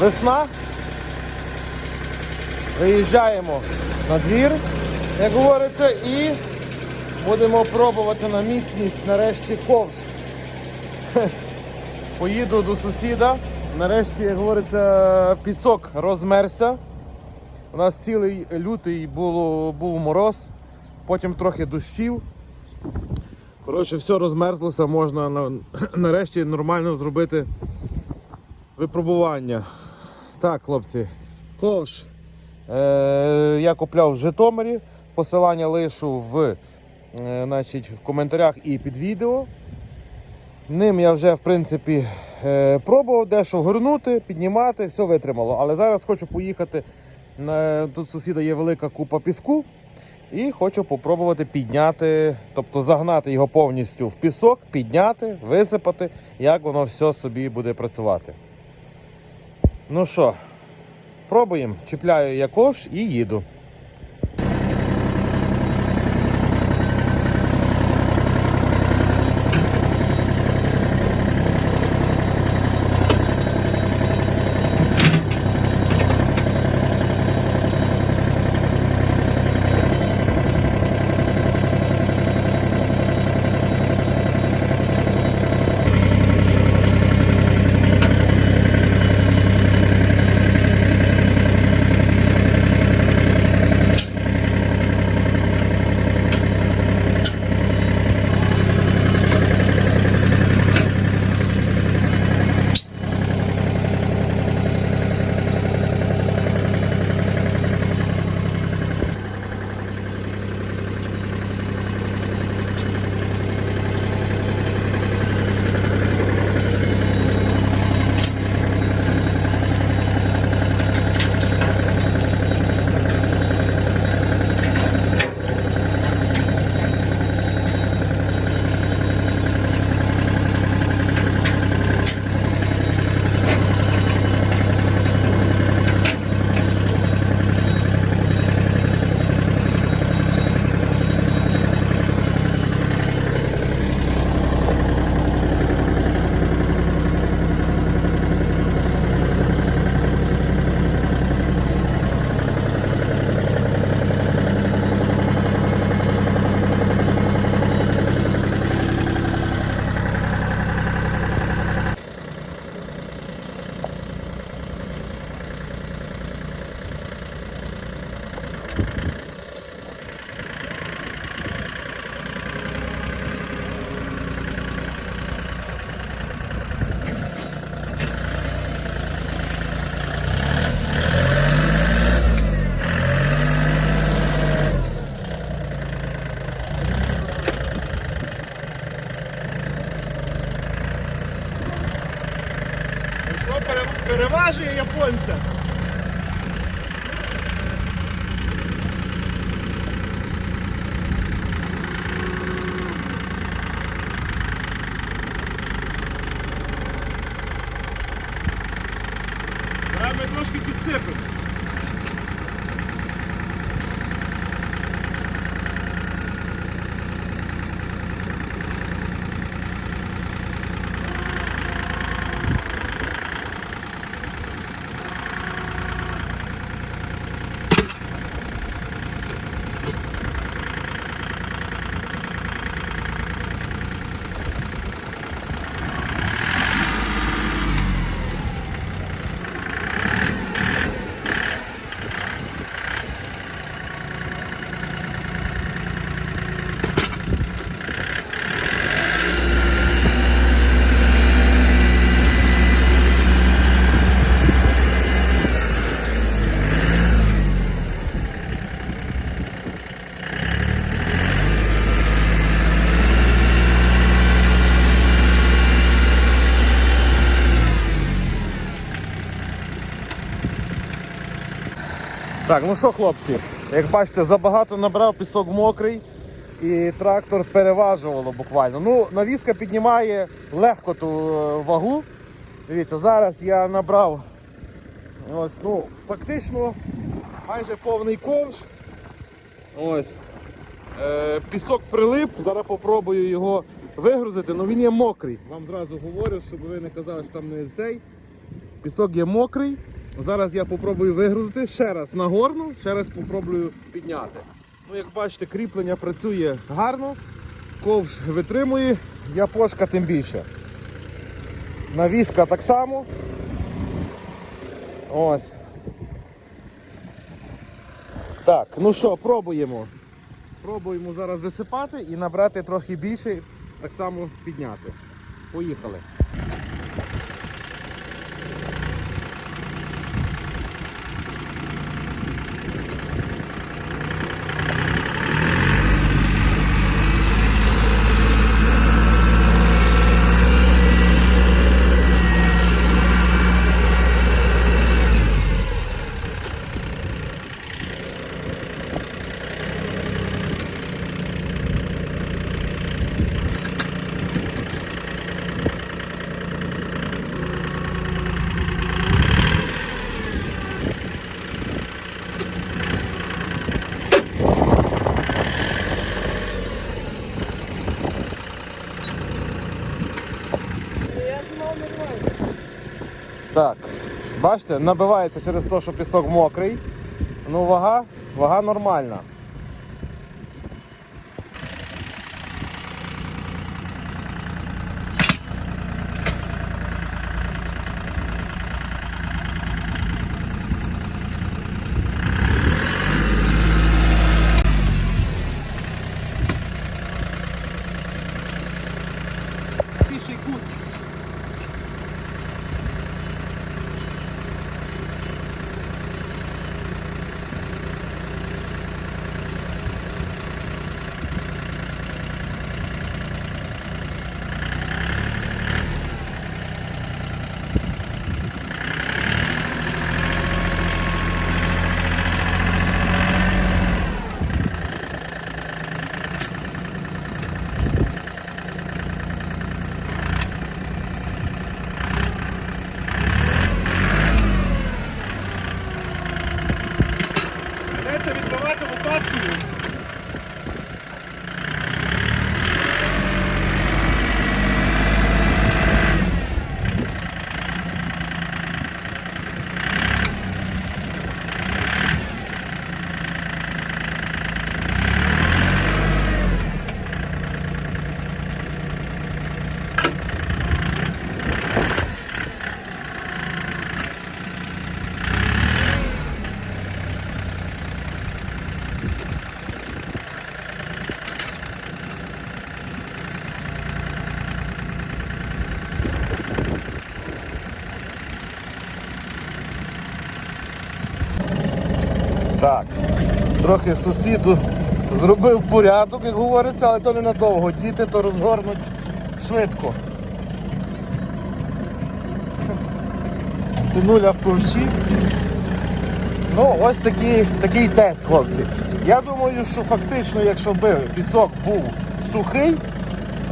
Весна? Виїжджаємо на двір, як говориться, і будемо пробувати на міцність нарешті ковш. Поїду до сусіда. Нарешті, як говориться, пісок розмерся. У нас цілий лютий було, був мороз, потім трохи дощів. Коротше, все розмерзлося, можна на, нарешті нормально зробити випробування. Так, хлопці, ковш е, я купляв в Житомирі. Посилання лишу в, е, значить, в коментарях і під відео. Ним я вже в принципі е, пробував дещо горнути, піднімати, все витримало. Але зараз хочу поїхати. На, тут сусіда є велика купа піску. І хочу попробувати підняти, тобто загнати його повністю в пісок, підняти, висипати, як воно все собі буде працювати. Ну що, пробуємо. Чіпляю я ковш і їду. японця? Так, ну що, хлопці, як бачите, забагато набрав пісок мокрий і трактор переважувало буквально. Ну, навіска піднімає легко ту е, вагу. Дивіться, зараз я набрав ось, ну, фактично майже повний ковш. Ось. Е, пісок прилип, зараз попробую його вигрузити, але він є мокрий. Вам зразу говорю, щоб ви не казали, що там не цей. Пісок є мокрий. Зараз я попробую вигрузити ще раз нагорну, ще раз попробую підняти. Ну, як бачите, кріплення працює гарно, ковш витримує, япошка тим більше. Навіска так само. Ось. Так, ну що, пробуємо. Пробуємо зараз висипати і набрати трохи більше, так само підняти. Поїхали. Так, бачите, набивається через те, що пісок мокрий. Ну, вага, вага нормальна. Так, трохи сусіду зробив порядок, як говориться, але то ненадовго. Діти то розгорнуть швидко. Синуля в ковші. Ну, ось такий, такий тест, хлопці. Я думаю, що фактично, якщо б пісок був сухий,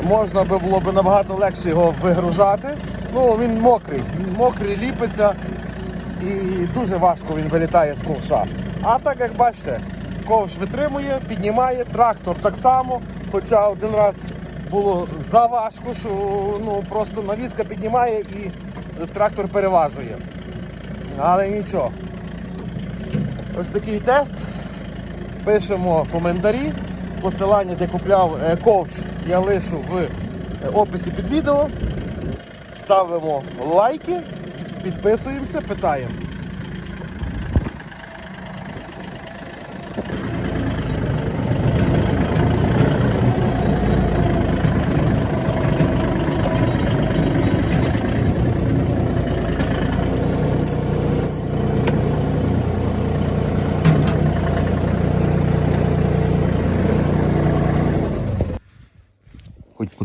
можна би було б набагато легше його вигружати. Ну, він мокрий, мокрий, ліпиться і дуже важко він вилітає з ковша. А так як бачите, ковш витримує, піднімає, трактор так само, хоча один раз було заважко, що ну, просто навіска піднімає і трактор переважує. Але нічого. Ось такий тест. Пишемо коментарі. Посилання, де купляв е, ковш, я лишу в е, описі під відео. Ставимо лайки, підписуємося, питаємо.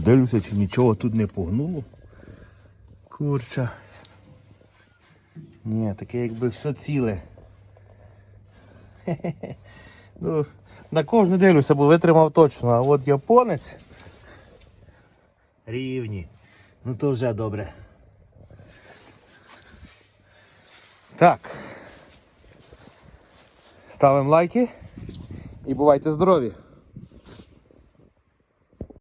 Хоч подивлюся, чи нічого тут не погнуло. Курча. Ні, таке якби все ціле. Хе-хе-хе. Ну, на кожну дивлюся, бо витримав точно. А от японець. Рівні. Ну то вже добре. Так. Ставимо лайки і бувайте здорові!